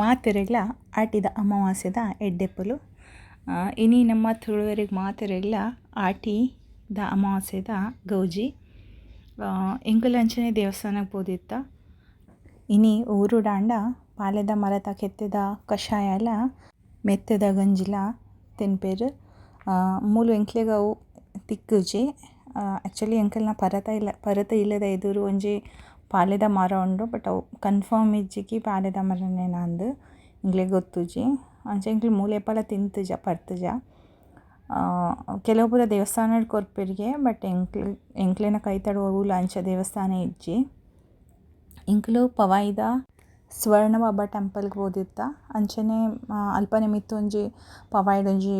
ಮಾತೆರೆಗ್ಲ ಆಟಿದ ಅಮಾವಾಸ್ಯದ ಎಡ್ಡೆಪ್ಪಲು ಇನಿ ನಮ್ಮ ತುಳುವೆರೆಗ್ ಮಾತೆರೆಗ್ಲ ದ ಅಮಾವಾಸ್ಯದ ಗೌಜಿ. ಎಂಕುಲಂಚನೆ ದೇವಸ್ಥಾನಕ್ಕೆ ಬೋದಿತ್ತ ಇನಿ ಊರು ದಾಂಡ ಪಾಲೆದ ಮರತ ಕೆತ್ತಿದ ಕಷಾಯಲ ಮೆತ್ತದ ಗಂಜಿಲ ತಿನ್ಪೆರ್. ಮೂಲು ಎಂಕ್ಲೆಗವು ತಿಕ್ಕುಜಿ. ಆ್ಯಕ್ಚುಲಿ ಎಂಕಲ್ನ ಪರತ ಇಲ್ಲ, ಪರತ ಇಲ್ಲದ ಎದುರು ಒಂಜಿ ಪಾಲೆದ ಮರ ಉಂಡು ಬಟ್ ಅವು ಕನ್ಫರ್ಮ್ ಇಜ್ಜಿಕಿ ಪಾಲೆದ ಮರನೇನ ಅಂದ್ ಎಂಕ್ಲೆಗ್ ಗೊತ್ತುಜಿ. ಅಂಚ ಮೂಲು ಏಪಲ ತಿಂತುಜ, ಪರ್ತುಜ. ಕೆಲವು ಪೂರ ದೇವಸ್ಥಾನಡ್ ಕೊರ್ಪೆರ್ಗೆ ಬಟ್ ಎಂಕ್ಲೆ, ಎಂಕ್ಲೆನ ಕೈತಡ್ ಒವುಲ ಅಂಚ ದೇವಸ್ಥಾನ ಇಜ್ಜಿ. ಇಂಕ್ಲು ಪವಾಯಿದ ಸ್ವರ್ಣಬಾಬಾ ಟೆಂಪಲ್ಗೆ ಓದಿತ್ತ ಅಂಚನೆ ಅಲ್ಪನೆ ಮಿತ್ತ್ ಒಂಜಿ ಪವಾಯಿಡ್ ಒಂಜಿ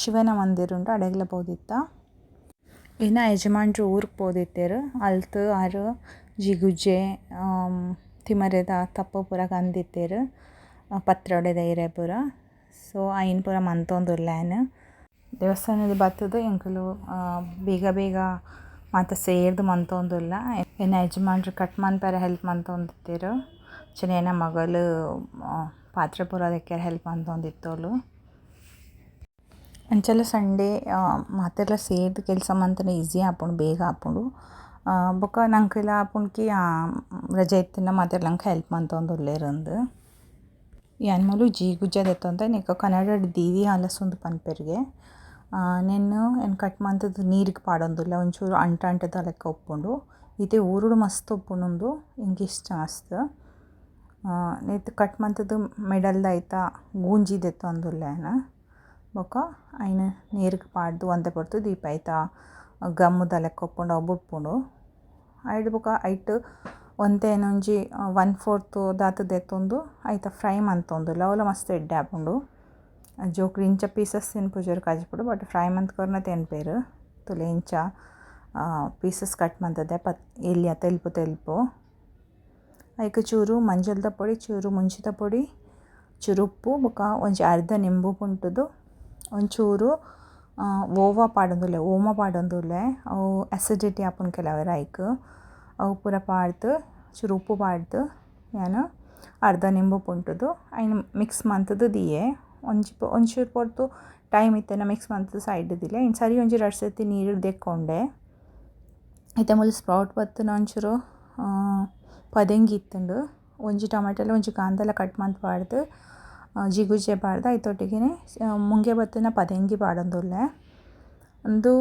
ಶಿವನ ಮಂದಿರ ಉಂಡು ಅಡೆಗ್ಲ ಪೋದಿತ್ತ ಇನ್ನ ಯಜಮಾನ್ರು ಊರ್ಗ್ ಪೋದಿತ್ತೆರ್, ಅಲ್ತು ಆರು ಜಿಗುಜೆ ತಿಮರೆದ ತಪ್ಪು ಪೂರ ಕಂದಿತ್ತೇರು ಪತ್ರೆ ಒಡೆದ ಇರೆ ಪೂರ ಸೊ ಐನ್ ಪೂರ ಮಂತೊಂದುಲ್ಲೆನ್ ದೇವಸ್ಥಾನದ ಬತ್ತದು ಎಂಕಲು ಬೇಗ ಬೇಗ ಮಾತ ಸೇರ್ದು ಮಂತೊಂದುಲ್ಲ ಏನು ಯಜಮಾನ್ರು ಕಟ್ ಮನ್ಪಾರ ಹೆಲ್ಪ್ ಮಂತೊಂದಿತ್ತೆರ್. ಚೆನ್ನ ಮಗಳು ಪಾತ್ರೆ ಪೂರ ಅದಕ್ಕೆ ಹೆಲ್ಪ್ ಮಂತೊಂದಿತ್ತೋಲು. ಅಂಚಲ್ಲ ಸಂಡೇ ಮಾತೆರ್ಲ ಸೇರ್ದ್ ಕೆಲಸ ಮಂತುನ ಈಸಿ ಆಪುಂಡು, ಬೇಗ ಆಪುಂಡು. ಬೊಕ ನಂಕುಲ ಆಪುಂಡ್ಕಿ ರಜೆ ಇತ್ತಿನ ಮಾತೆರ್ಲಂಕ ಹೆಲ್ಪ್ ಮಂತೊಂದುಲ್ಲೆರ್ ಇಂದ್ ಯಾನ್ ಮೂಲು ಜೀಗುಜ್ಜೆ ದೆತ್ತೊಂದೆ ನೆಕ್ಕ್ ಕನ್ನಡಡ್ ದೀವಿ ಆಲಸುಂದು ಪನ್ಪೆರ್ಗೆ. ನೆನ್ನು ಏನು ಕಟ್ ಮಂತುದು ನೀರಿಗೆ ಪಾಡೊಂದುಲ್ಲ, ಒಂಚೂರು ಅಂಟ ಅಂಟದ ಲೆಕ್ಕ ಉಪ್ಪುಂಡು ಇತ್ತೆ ಊರುಡು ಮಸ್ತ್ ಉಪ್ಪುಂಡು ಎಂಕ್ ಇಷ್ಟ ಮಸ್ತ್ ನೆತ್ತು ಕಟ್ ಮಂತುದು ಮಿಡಲ್ದ ಐತ ಗೂಂಜಿ ದೆತ್ತೊಂದುಲ್ಲೆನ್ ಬೊಕ ಅಯ್ನ್ ನೀರ್ಗ್ ಪಾಡ್ದ್ ಒಂತೆ ಪೊರ್ತು ದೀಪ ಐತ ಗಮ್ಮುದ ಲೆಕ್ಕ ಉಪ್ಪುಂಡು ಅವು ಬುಡ್ಪುಂಡು ಐಟ್ ಬೊಕ ಐಟ್ ಒಂತೆನ್ ಒಂಜಿ ಒನ್ ಫೋರ್ತ್ ದಾತ್ ದೆತ್ತೊಂದು ಐತ ಫ್ರೈ ಮಂತೊಂದುಲ್ಲೆ ಅವುಲ ಮಸ್ತ್ ಎಡ್ಡೆ ಆಪುಂಡು ಜೋಕುಲು ಇಂಚ ಪೀಸಸ್ ತಿನ್ಪುಜೆರ್ ಕಾಜಿಪುಡು ಬಟ್ ಫ್ರೈ ಮಂತ್ಕೊರ್ನ ತಿನ್ಪೆರ್ ತುಲೆ ಇಂಚ ಪೀಸಸ್ ಕಟ್ ಮಂತುದೆ ಪತ್ ಎಲ್ಯ ತೆಲ್ಪು ತೆಲ್ಪು ಐಕ್ ಚೂರು ಮಂಜಲ್ದ ಪೊಡಿ ಚೂರು ಮುಂಚಿದ ಪೊಡಿ ಚೂರು ಉಪ್ಪು ಬೊಕ ಒಂಜಿ ಅರ್ಧ ನಿಂಬು ಪುಂಟುದು ಒಂಚೂರು ಓವ ಪಾಡೊಂದುಲ್ಲೆ, ಓಮ ಪಾಡೊಂದುಲ್ಲೆ, ಅವು ಅಸಿಡಿಟಿ ಆಪುಂಡು ಕೆಲವೆರ್ ಐಕ್. ಅವು ಪೂರ ಪಾಡ್ದ್ ಚೂರು ಉಪ್ಪು ಪಾಡ್ದ್ ಯಾನ್ ಅರ್ಧ ನಿಂಬು ಪುಂಟುದು. ಐನ್ ಮಿಕ್ಸ್ ಮಂತುದು ದಿಯೆ. ಒಂಜಿ ಒಂಚೂರು ಪೊರ್ತು ಟೈಮ್ ಇತ್ತೆನ ಮಿಕ್ಸ್ ಮಂತುದು ಸೈಡ್ ದಿಲೆ ಇನ್ನು ಸರಿ ಒಂಜಿ ರಡ್ಡ್ ನೀರು ದೆಕ್ಕೊಂಡೆ. ಐತ ಮೂಲು ಸ್ಪ್ರೌಟ್ ಬತ್ತುನ ಒಂಚೂರು ಪದಂಗಿ ಇತ್ತುಂಡು. ಒಂಜಿ ಟೊಮೆಟೊಲ ಒಂಜಿ ಕಾಂದಲ ಕಟ್ ಮಂತ್ ಪಾಡ್ದ್ ಜಿಗುಜೆ ಬಾರ್ದ ಐತೊಟ್ಟಿಗೆನೆ ಮುಂಗೆ ಬತ್ತಿನ ಪದಂಗಿ ಪಾಡೊಂದುಲ್ಲೆ ಉಂದು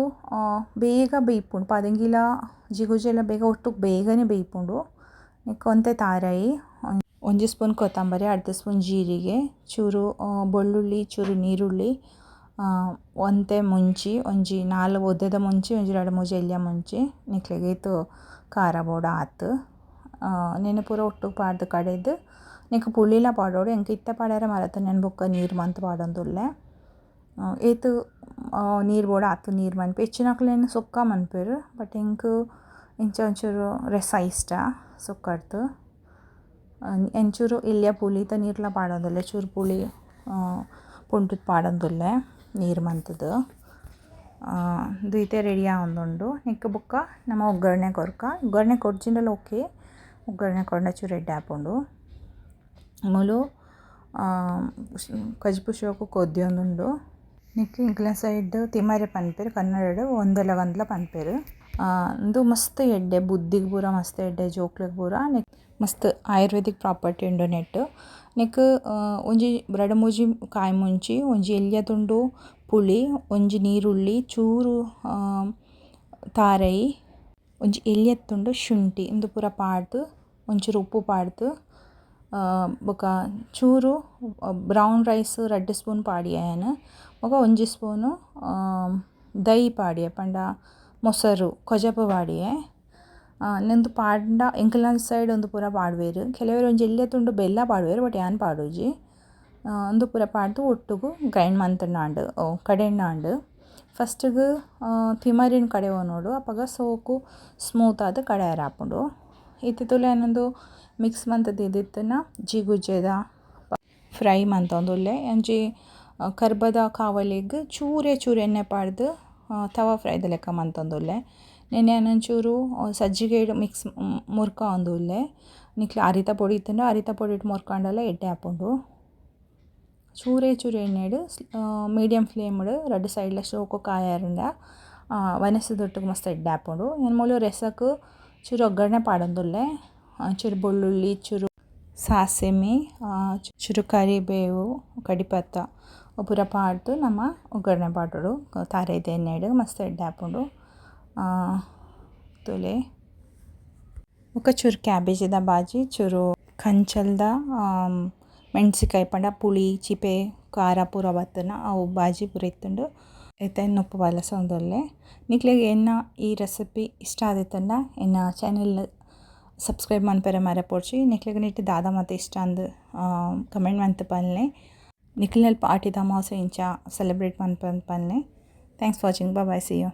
ಬೇಗ ಬೇಯ್ಪುಂಡು. ಪದಂಗಿಲ ಜಿಗುಜೆಲ ಬೇಗ, ಒಟ್ಟು ಬೇಗನೆ ಬೇಯ್ಪುಂಡು. ಕೊಂತೆ ತಾರಾಯಿ, ಒಂಜಿ ಸ್ಪೂನ್ ಕೊತ್ತಂಬರಿ, ಅರ್ಧ ಸ್ಪೂನ್ ಜೀರಿಗೆ, ಚೂರು ಬೆಳ್ಳುಳ್ಳಿ, ಚೂರು ನೀರುಳ್ಳಿ ಒಂತೆ ಮುಂಚಿ, ಒಂಜಿ ನಾಲ್ ಒದ್ದೆದ ಮುಂಚಿ, ಒಂಜಿ ರಡ್ಡ್ ಮೂಜಿ ಎಲ್ಯ ಮುಂಚಿ, ನಿಕ್ಲೆಗ್ ಇತ್ತು ಖಾರ ಬೋಡ ಆತು. ನೆನೆ ಪೂರ ಒಟ್ಟುಗ್ ಪಾಡ್ದ್ ಕಡೆದ್ ಪುಲಿಲ ಪಾಡೊಡು ಎಂಕ್ ಇತ್ತೆ ಪಾಡರೆ ಮರತ ನೆನ್ ಬೊಕ ನೀರ್ ಮಂತ್ ಪಾಡೊಂದುಲ್ಲೆ ಏತ್ ನೀರ್ ಬೋಡ ಆತು ನೀರ್ ಮನ್ಪಿ ಹೆಚ್ಚಿನಕ್ಲೆನ್ ಸುಕ್ಕ ಮನ್ಪೇರು ಬಟ್ ಎಂಕ್ ಇಂಚ ಒಂಚೂರು ರಸ ಇಷ್ಟ ಸುಕ್ಕಡ್ದ್ ಎಂಚೂರು ಎಲ್ಯ ಪುಳಿತ ನೀರ್ಲ ಪಾಡೊಂದುಲ್ಲೆ ಚೂರು ಪುಳಿ ಪುಂಟುದ್ ಪಾಡೊಂದುಲ್ಲೆ ನೀರ್ ಮಂತುದು ಇತ್ತೆ ರೆಡಿ ಆವೊಂದುಂಡು ನೆಕ್ಕ್ ಬುಕ್ಕ ನಮ ಒಗ್ಗರ್ಣೆ ಕೊರ್ಕ ಒಗ್ಗರ್ಣೆ ಕೊರ್ಜಿಂಡಲ ಓಕೆ ಒಗ್ಗರ್ಣೆ ಕೊರ್ನ ಚೂರು ಎಡ್ಡೆ ಆಪುಂಡು ಮೂಲು ಕಜ್ಪುಶೊಕು ಕೊದ್ಯೊಂದುಂಡು ನೆಕ್ಕ್ ಇಂಕ್ಲ ಸೈಡ್ ತಿಮರೆ ಪನ್ಪೆರ್ ಕನ್ನಡಡ್ ಒಂದಲ ಒಂದ್ಲ ಪನ್ಪೆರ್. ಉಂದು ಮಸ್ತ್ ಎಡ್ಡೆ, ಬುದ್ಧಿಗ್ ಪೂರ ಮಸ್ತ್ ಎಡ್ಡೆ, ಜೋಕ್ಲೆಗ್ ಪೂರ. ನೆಕ್ ಮಸ್ತ್ ಆಯುರ್ವೇದಿಕ್ ಪ್ರಾಪರ್ಟಿ ಉಂಡು ನೆಟ್ ನೆಕ್ಕ್ ಒಂಜಿ ಬ್ರೆಡ್ ಮೂಜಿ ಕಾಯಿ ಮುಂಚಿ, ಒಂಜಿ ಎಲ್ಯ ತುಂಡು ಪುಳಿ, ಒಂಜಿ ನೀರುಳ್ಳಿ, ಚೂರು ತಾರೈ, ಒಂಜಿ ಎಲ್ಯದ ತುಂಡು ಶುಂಠಿ. ಉಂದು ಪೂರ ಪಾಡ್ದ್, ಒಂಚೂರು ಉಪ್ಪು ಪಾಡ್ದ್ ಬೊಕ ಚೂರು ಬ್ರೌನ್ ರೈಸ್ ರಡ್ಡ್ ಸ್ಪೂನ್ ಪಾಡ್ಯೆನ್ ಬೊಕ ಒಂಜಿ ಸ್ಪೂನು ದೈ ಪಾಡ್ಯೆ, ಪಂಡ ಮೊಸರು ಕೊಜಪು ಪಾಡ್ಯೆ. ಉಂದು ಪಾಡ ಎಂಕಲ್ನ ಸೈಡ್ ಉಂದು ಪೂರ ಪಾಡ್ವೆರ್ ಕೆಲವೆರ್ ಒಂಜಿ ಎಲ್ಯ ತುಂಡು ಬೆಲ್ಲ ಪಾಡ್ವೆರ್ ಬಟ್ ಯಾನ್ ಪಾಡೊಜಿ? ಉಂದು ಪೂರ ಪಾಡ್ದ್ ಒಟ್ಟುಗು ಗ್ರೈಂಡ್ ಮಂತುನಾಂಡ್ ಕಡೆನಾಂಡ್ ಫಸ್ಟ್ಗ್ ತಿಮರಿನ್ ಕಡೆವೊನೊಡು ಅಪಗ ಸೋಕು ಸ್ಮೂತ್ ಆದ್ ಕಡೆಯರೆ ಆಪುಂಡು ಇತ್ತೆ ತುಲೆ ಆನೊಂದು ಮಿಕ್ಸ್ ಮಂತ ಇದಿತ್ತುನ ಜಿಗುಜೆದ ಫ್ರೈ ಮಂತೊಂದುಲ್ಲೆ. ಒಂಜಿ ಕರ್ಬದ ಕಾವಲಿಗ್ ಚೂರೆ ಚೂರು ಎಣ್ಣೆ ಪಾಡ್ದು ತವ ಫ್ರೈದ ಲೆಕ್ಕ ಮಂತೊಂದುಲ್ಲೆ. ನೆನೆ ಅನ್ನೊಂಚೂರು ಸಜ್ಜಿಗೆ ಮಿಕ್ಸ್ ಮುರ್ಕ ಉಂದುಲ್ಲೆ ನಿಕ್ಲಿ ಅರಿತ ಪೊಡಿ ಇತ್ತಂಡ ಅರಿತ ಪೊಡಿ ಇಟ್ಟು ಮುರ್ಕೊಂಡಲ್ಲ ಎಡ್ಡೆ ಹಾಕೊಂಡು ಚೂರೇ ಚೂರು ಎಣ್ಣೆಡು ಮೀಡಿಯಮ್ ಇಡು ರೆಡ್ ಸೈಡ್ಲ ಶೋಕು ಕಾಯಾರಿಂದ ವನಸದೊಟ್ಟಿಗೆ ಮಸ್ತ್ ಎಡ್ಡೆ ಹಾಕೊಂಡು ಏನು ಮೂಲ ರೆಸಕ್ ಚೂರು ಒಗ್ಗರಣೆ ಪಾಡೊಂದುಲ್ಲೆ. ಚೂರು ಬೆಳ್ಳುಳ್ಳಿ ಚೂರು ಸಾಸಿಮೆ ಚೂರು ಕರಿಬೇವು ಕಡಿಪತ್ತ ಪೂರ ಪಾಡ್ದು ನಮ ಒಗ್ಗರಣೆ ಪಾಡೋಡು ತಾರೆದ ಎಣ್ಣೆಡು ಮಸ್ತ್ ಎಡ್ಡೆ ಹಾಕೊಂಡು ತುಲೆ ಬೊಕ ಚೂರು ಕ್ಯಾಬೇಜಿದ ಬಾಜಿ, ಚೂರು ಕಂಚಲ್ದ ಮೆಣಸಿಕಾಯಿ ಪಂಡ, ಪುಳಿ, ಚಿಪೆ, ಖಾರ, ಪೂರ ಬತ್ತನ ಅವು ಬಾಜಿ ಪೂರ ಇತ್ತುಂಡು ಐತೆ ಉಪ್ಪು ಬಲಸೊಂದೊಲ್ಲೆ ನಿಕ್ಲೆಗ್ ಎನ್ನ ಈ ರೆಸಿಪಿ ಇಷ್ಟ ಆದಿತ್ತಂಡ ಎನ್ನ ಚಾನೆಲ್ ಸಬ್ಸ್ಕ್ರೈಬ್ ಮನ್ಪೆರೆ ಮರೆಪೊಡ್ಚಿ ನಿಕ್ಲೆಗ್ ನೆಟ್ಟ್ ದಾದ ಮಾತ ಇಷ್ಟ ಅಂದ್ ಕಮೆಂಟ್ ಮನ್ಪುಪಲ್ಲೆ ನಿಕ್ಲೆಲ್ ಪಾರ್ಟಿದ ಅಮಾವಾಸ್ಯೆ ಇಂಚ celebrate ಮನ್ಪುಪಲ್ಲೆ thanks for watching bye bye see you